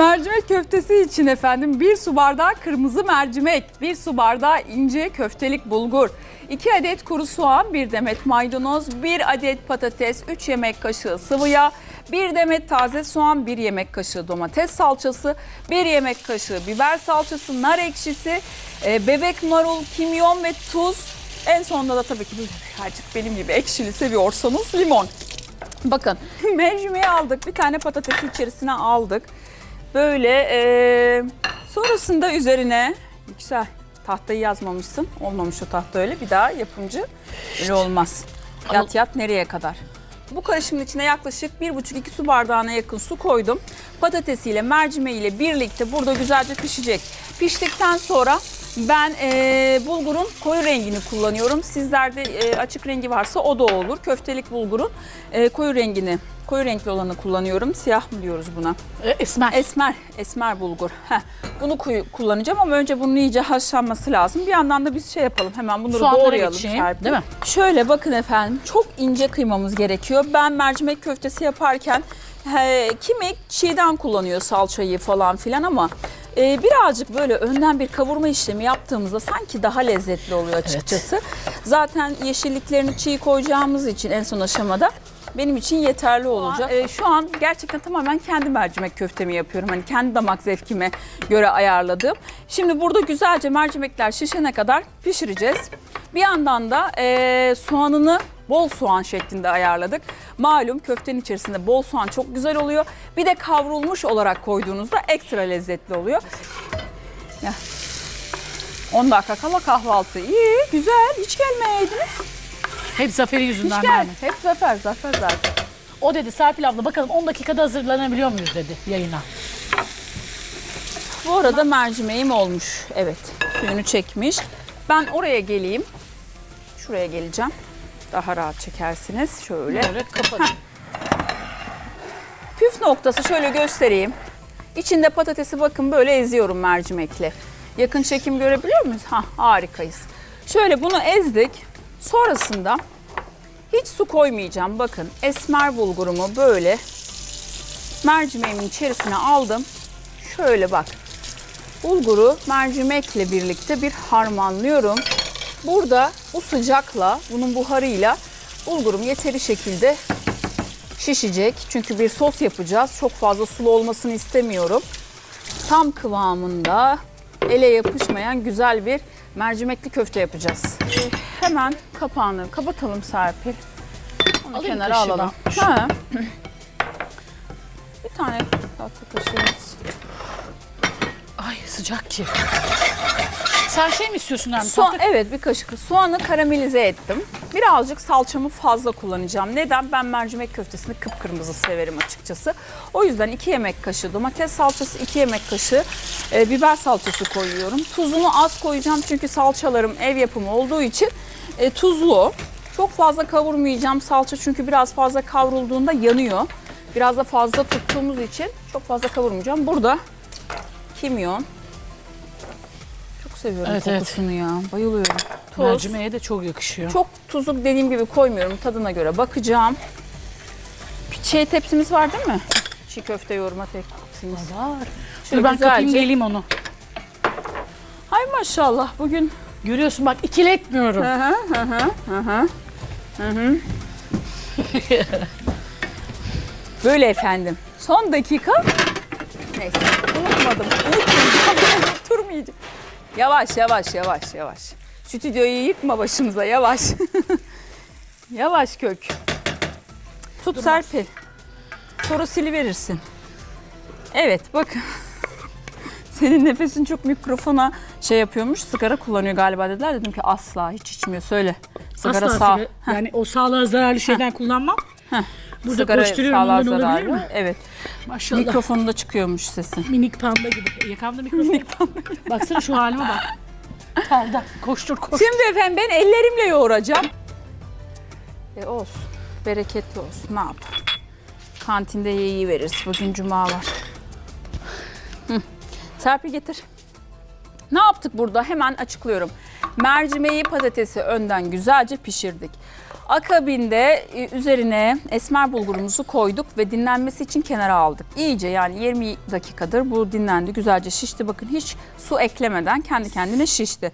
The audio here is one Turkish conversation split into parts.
Mercimek köftesi için efendim 1 su bardağı kırmızı mercimek, 1 su bardağı ince köftelik bulgur, 2 adet kuru soğan, 1 demet maydanoz, 1 adet patates, 3 yemek kaşığı sıvı yağ, 1 demet taze soğan, 1 yemek kaşığı domates salçası, 1 yemek kaşığı biber salçası, nar ekşisi, e, bebek marul, kimyon ve tuz. En sonunda da tabii ki birazcık benim gibi ekşili seviyorsanız limon. Bakın mercimeği aldık. Bir tane patatesi içerisine aldık. Böyle eee, sonrasında üzerine yüksel tahtayı yazmamışsın. Olmamış o tahta öyle. Bir daha yapımcı öyle olmaz. Yat yat nereye kadar? Bu karışımın içine yaklaşık 1,5-2 su bardağına yakın su koydum. Patatesiyle mercimeğiyle birlikte burada güzelce pişecek. Piştikten sonra ben eee, bulgurun koyu rengini kullanıyorum. Sizlerde eee, açık rengi varsa o da olur. Köftelik bulgurun eee, koyu rengini, koyu renkli olanı kullanıyorum. Siyah mı diyoruz buna? E, Esmer. Esmer, esmer bulgur. Heh, bunu kuyu- kullanacağım ama önce bunun iyice haşlanması lazım. Bir yandan da biz şey yapalım. Hemen bunları Soğanlara doğrayalım. Serpil. değil mi? Şöyle bakın efendim. Çok ince kıymamız gerekiyor. Ben mercimek köftesi yaparken he, kimi çiğden kullanıyor salçayı falan filan ama e, birazcık böyle önden bir kavurma işlemi yaptığımızda sanki daha lezzetli oluyor açıkçası. Zaten yeşilliklerini çiğ koyacağımız için en son aşamada benim için yeterli olacak. E, şu an gerçekten tamamen kendi mercimek köftemi yapıyorum. Hani kendi damak zevkime göre ayarladığım. Şimdi burada güzelce mercimekler şişene kadar pişireceğiz. Bir yandan da e, soğanını bol soğan şeklinde ayarladık. Malum köftenin içerisinde bol soğan çok güzel oluyor. Bir de kavrulmuş olarak koyduğunuzda ekstra lezzetli oluyor. Ya. 10 dakika kala kahvaltı. İyi, güzel. Hiç gelmeyeydiniz. Hep Zafer'in Hiç yüzünden gel. yani. Hep zafer, zafer zaten. O dedi Serpil abla bakalım 10 dakikada hazırlanabiliyor muyuz dedi yayına. Bu arada mercimeğim olmuş. Evet. Suyunu çekmiş. Ben oraya geleyim. Şuraya geleceğim. Daha rahat çekersiniz. Şöyle. Böyle kapat. Püf noktası şöyle göstereyim. İçinde patatesi bakın böyle eziyorum mercimekle. Yakın çekim görebiliyor muyuz? Ha harikayız. Şöyle bunu ezdik. Sonrasında hiç su koymayacağım. Bakın esmer bulgurumu böyle mercimeğimin içerisine aldım. Şöyle bak. Bulguru mercimekle birlikte bir harmanlıyorum. Burada bu sıcakla, bunun buharıyla bulgurum yeteri şekilde şişecek. Çünkü bir sos yapacağız. Çok fazla sulu olmasını istemiyorum. Tam kıvamında ele yapışmayan güzel bir mercimekli köfte yapacağız. Hemen kapağını kapatalım Serpil. Onu Alayım kenara kaşığımı. alalım. Ha. Bir tane tahta kaşığımız. Ay sıcak ki. Sen şey mi istiyorsun Nermin? Soğan, evet bir kaşık soğanı karamelize ettim. Birazcık salçamı fazla kullanacağım. Neden? Ben mercimek köftesini kıpkırmızı severim açıkçası. O yüzden 2 yemek kaşığı domates salçası, 2 yemek kaşığı e, biber salçası koyuyorum. Tuzunu az koyacağım çünkü salçalarım ev yapımı olduğu için e, tuzlu. Çok fazla kavurmayacağım salça çünkü biraz fazla kavrulduğunda yanıyor. Biraz da fazla tuttuğumuz için çok fazla kavurmayacağım. Burada kimyon. Seviyorum Evet, evet. kokusunu ya. Bayılıyorum. Tuz. Mercimeğe de çok yakışıyor. Çok tuzu dediğim gibi koymuyorum. Tadına göre bakacağım. Şey tepsimiz var değil mi? Çiğ köfte yoğurma tepsimiz. var. Şöyle Dur ben kapayım güzelce- geleyim onu. Hay maşallah bugün. Görüyorsun bak ikiletmiyorum. Hı hı hı hı hı hı. Hı hı. Böyle efendim. Son dakika. Neyse unutmadım. Unutmayacağım. Unutturmayacağım. Yavaş yavaş yavaş yavaş. Stüdyoyu yıkma başımıza yavaş. yavaş kök. Tut Serpil. Sonra siliverirsin. Evet bakın. Senin nefesin çok mikrofona şey yapıyormuş. Sigara kullanıyor galiba dediler. Dedim ki asla hiç içmiyor. Söyle. Sigara Asla sağ. sigara- yani o sağlığa zararlı şeyden kullanmam. Heh. Burada Sigara koşturuyorum sağlığa ondan olabilir zararlı. mi? Evet. Maşallah. Mikrofonunda çıkıyormuş sesin. Minik panda gibi. Yakamda mikrofon. Minik panda. Baksana şu halime bak. Telden. Koştur koştur. Şimdi efendim ben ellerimle yoğuracağım. E olsun. Bereketli olsun. Ne yapalım? Kantinde yeği veririz. Bugün cuma var. Hı. Serpil getir. Ne yaptık burada? Hemen açıklıyorum. Mercimeği patatesi önden güzelce pişirdik. Akabinde e, üzerine esmer bulgurumuzu koyduk ve dinlenmesi için kenara aldık. İyice yani 20 dakikadır bu dinlendi. Güzelce şişti. Bakın hiç su eklemeden kendi kendine şişti.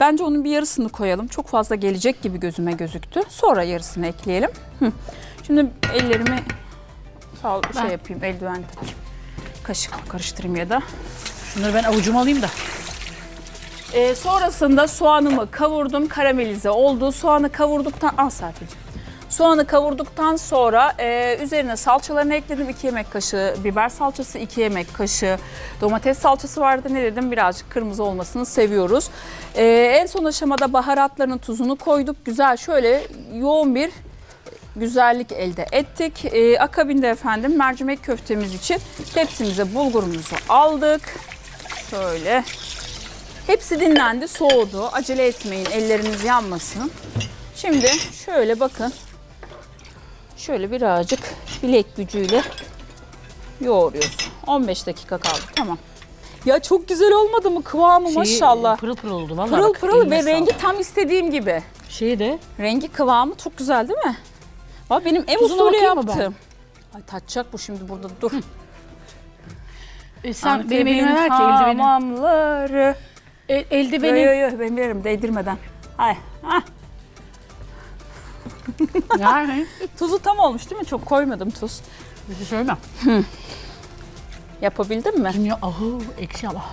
Bence onun bir yarısını koyalım. Çok fazla gelecek gibi gözüme gözüktü. Sonra yarısını ekleyelim. Hı. Şimdi ellerimi sağ şey Ben- yapayım eldiven takayım. Kaşıkla karıştırayım ya da. Şunları ben avucuma alayım da. Ee, sonrasında soğanımı kavurdum. Karamelize oldu. Soğanı kavurduktan... Al Serpil'ciğim. Soğanı kavurduktan sonra e, üzerine salçalarını ekledim. 2 yemek kaşığı biber salçası, 2 yemek kaşığı domates salçası vardı. Ne dedim? Birazcık kırmızı olmasını seviyoruz. E, en son aşamada baharatlarının tuzunu koyduk. Güzel şöyle yoğun bir güzellik elde ettik. E, akabinde efendim mercimek köftemiz için tepsimize bulgurumuzu aldık. Şöyle Hepsi dinlendi, soğudu. Acele etmeyin, elleriniz yanmasın. Şimdi şöyle bakın. Şöyle birazcık bilek gücüyle yoğuruyoruz. 15 dakika kaldı. Tamam. Ya çok güzel olmadı mı kıvamı Şeyi, maşallah. Pırıl pırıl oldu vallahi. Pırıl bak, pırıl ve rengi tam istediğim gibi. Şeyi de Rengi kıvamı çok güzel değil mi? Valla benim ev Tuzuna usulü yaptım. Ay tatacak bu şimdi burada dur. e, sen Antep'in benim elime ver ki eldiveni. hamamları. E, Yo eldiveni. yo yo ben veririm değdirmeden. Ay. Ah. Yani. Tuzu tam olmuş değil mi? Çok koymadım tuz. Bir şey söyleme. Yapabildin mi? Kimyon, ahu ekşi ama.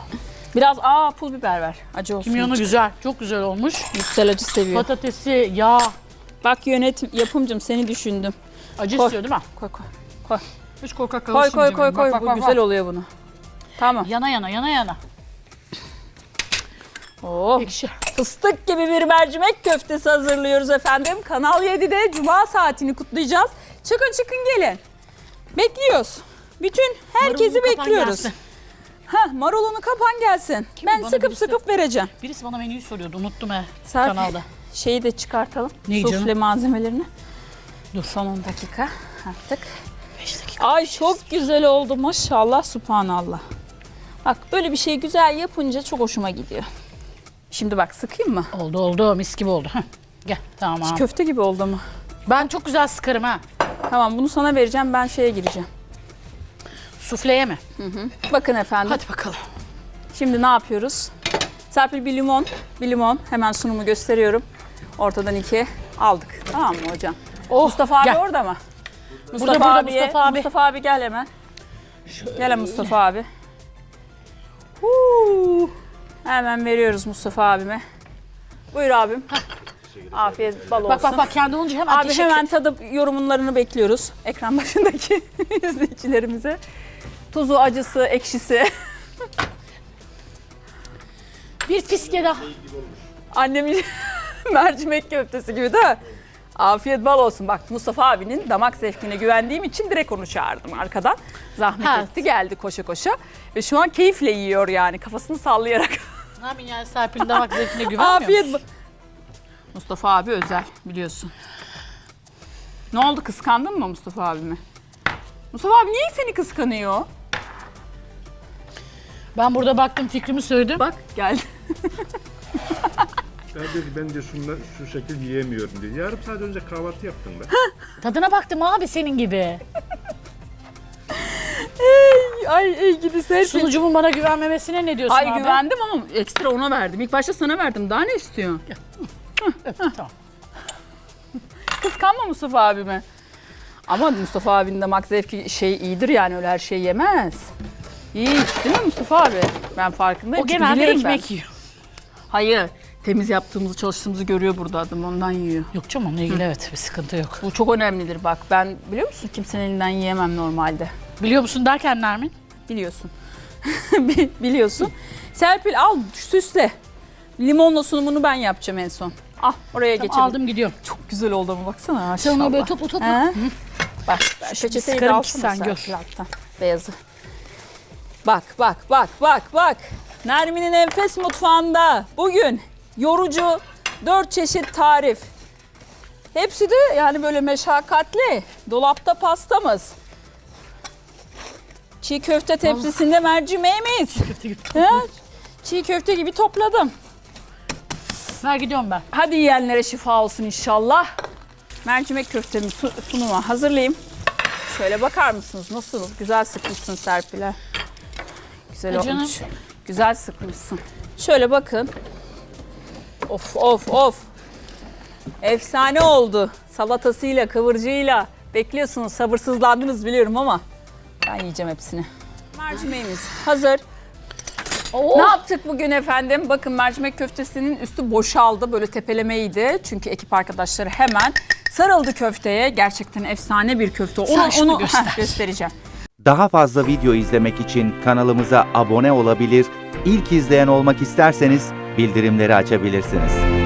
Biraz aa pul biber ver. Acı olsun. Kimyonu güzel. Çok güzel olmuş. Yüksel acı seviyor. Patatesi, yağ, Bak yönetim yapımcım seni düşündüm. acı Koy. istiyor değil mi? Koy koy. Koy Hiç korkak koy koy alışmayacağım. koy. Bak, koy. bak, Bu bak, güzel bak. oluyor bunu. Tamam. Yana yana yana yana. Oh. Ekşi. Fıstık gibi bir mercimek köftesi hazırlıyoruz efendim. Kanal 7'de cuma saatini kutlayacağız. Çıkın çıkın gelin. Bekliyoruz. Bütün herkesi Marulunu kapan bekliyoruz. gelsin. Ha, marulunu kapan gelsin. Kim ben bana sıkıp birisi- sıkıp vereceğim. Birisi bana menüyü soruyordu. Unuttum he. Serpil. Kanalda. Şeyi de çıkartalım. Neyi Sufle canım? malzemelerini. Dur. Son 10 dakika artık. 5 dakika. Ay çok güzel oldu maşallah subhanallah. Bak böyle bir şey güzel yapınca çok hoşuma gidiyor. Şimdi bak sıkayım mı? Oldu oldu. Mis gibi oldu. Heh. Gel tamam. Köfte gibi oldu mu? Ben çok güzel sıkarım ha. Tamam bunu sana vereceğim ben şeye gireceğim. Sufleye mi? Bakın efendim Hadi bakalım. şimdi ne yapıyoruz? Serpil bir limon, bir limon hemen sunumu gösteriyorum. Ortadan iki aldık. Tamam mı hocam? Oh, Mustafa abi gel. orada mı? Mustafa burada abiye- Mustafa abi. Mustafa abi gel hemen. Gel Mustafa abi. Huu. Hemen veriyoruz Mustafa abime. Buyur abim. Afiyet bal olsun. Bak bak bak kendi olunca hemen Abi teşekkür- hemen tadıp yorumlarını bekliyoruz. Ekran başındaki izleyicilerimize. Tuzu, acısı, ekşisi. Bir fiske daha. Annemin mercimek köftesi gibi de. Afiyet bal olsun. Bak Mustafa abinin damak zevkine güvendiğim için direkt onu çağırdım arkadan. Zahmet Ha. etti geldi koşa koşa. Ve şu an keyifle yiyor yani kafasını sallayarak. Ne yapayım yani Serpil'in damak zevkine güvenmiyor Afiyet musun? Mustafa abi özel biliyorsun. Ne oldu kıskandın mı Mustafa abimi? Mustafa abi niye seni kıskanıyor? Ben burada baktım fikrimi söyledim. Bak geldi. Ben dedi ben de şunla, şu şekil yiyemiyorum diye. Yarım saat önce kahvaltı yaptım ben. Tadına baktım abi senin gibi. Ay ey gidi Serpil. Sunucumun bana güvenmemesine ne diyorsun Ay abi? güvendim ama ekstra ona verdim. İlk başta sana verdim. Daha ne istiyorsun? Tamam. Kıskanma Mustafa abime. Ama Mustafa abinin damak zevki şey iyidir yani öyle her şeyi yemez. İyi değil mi Mustafa abi? Ben farkındayım. O çünkü genelde bilirim ben. ekmek yiyor. Hayır. Temiz yaptığımızı, çalıştığımızı görüyor burada adım. Ondan yiyor. Yok canım onunla ilgili evet bir sıkıntı yok. Bu çok önemlidir bak. Ben biliyor musun kimsenin elinden yiyemem normalde. Biliyor musun derken Nermin? Biliyorsun. Bi- Biliyorsun. Serpil al süsle. Limonla sunumunu ben yapacağım en son. Al oraya Tamam, geçelim. aldım gidiyorum. Çok güzel oldu ama baksana. Sen onu maşallah. böyle topla topla. He? Bak ben peçeteyi de alsana sen gör. Alttan. Beyazı. Bak bak bak bak bak. Nermin'in enfes mutfağında bugün yorucu dört çeşit tarif. Hepsi de yani böyle meşakkatli. Dolapta pastamız. Çiğ köfte tepsisinde mercimeğimiz. Çiğ köfte gibi topladım. Ver gidiyorum ben. Hadi yiyenlere şifa olsun inşallah. mercimek köftemi su- sunuma hazırlayayım. Şöyle bakar mısınız? Nasıl? Güzel sıkmışsın Serpil'e. Güzel E canım. olmuş. Güzel sıkmışsın. Şöyle bakın. Of of of. Efsane oldu. Salatasıyla, kıvırcığıyla. Bekliyorsunuz, sabırsızlandınız biliyorum ama ben yiyeceğim hepsini. Mercimeğimiz hazır. Ne yaptık bugün efendim? Bakın mercimek köftesinin üstü boşaldı. Böyle tepelemeydi. Çünkü ekip arkadaşları hemen sarıldı köfteye. Gerçekten efsane bir köfte. Onu, Sen şunu onu göster. Heh, göstereceğim. Daha fazla video izlemek için kanalımıza abone olabilir, ilk izleyen olmak isterseniz bildirimleri açabilirsiniz.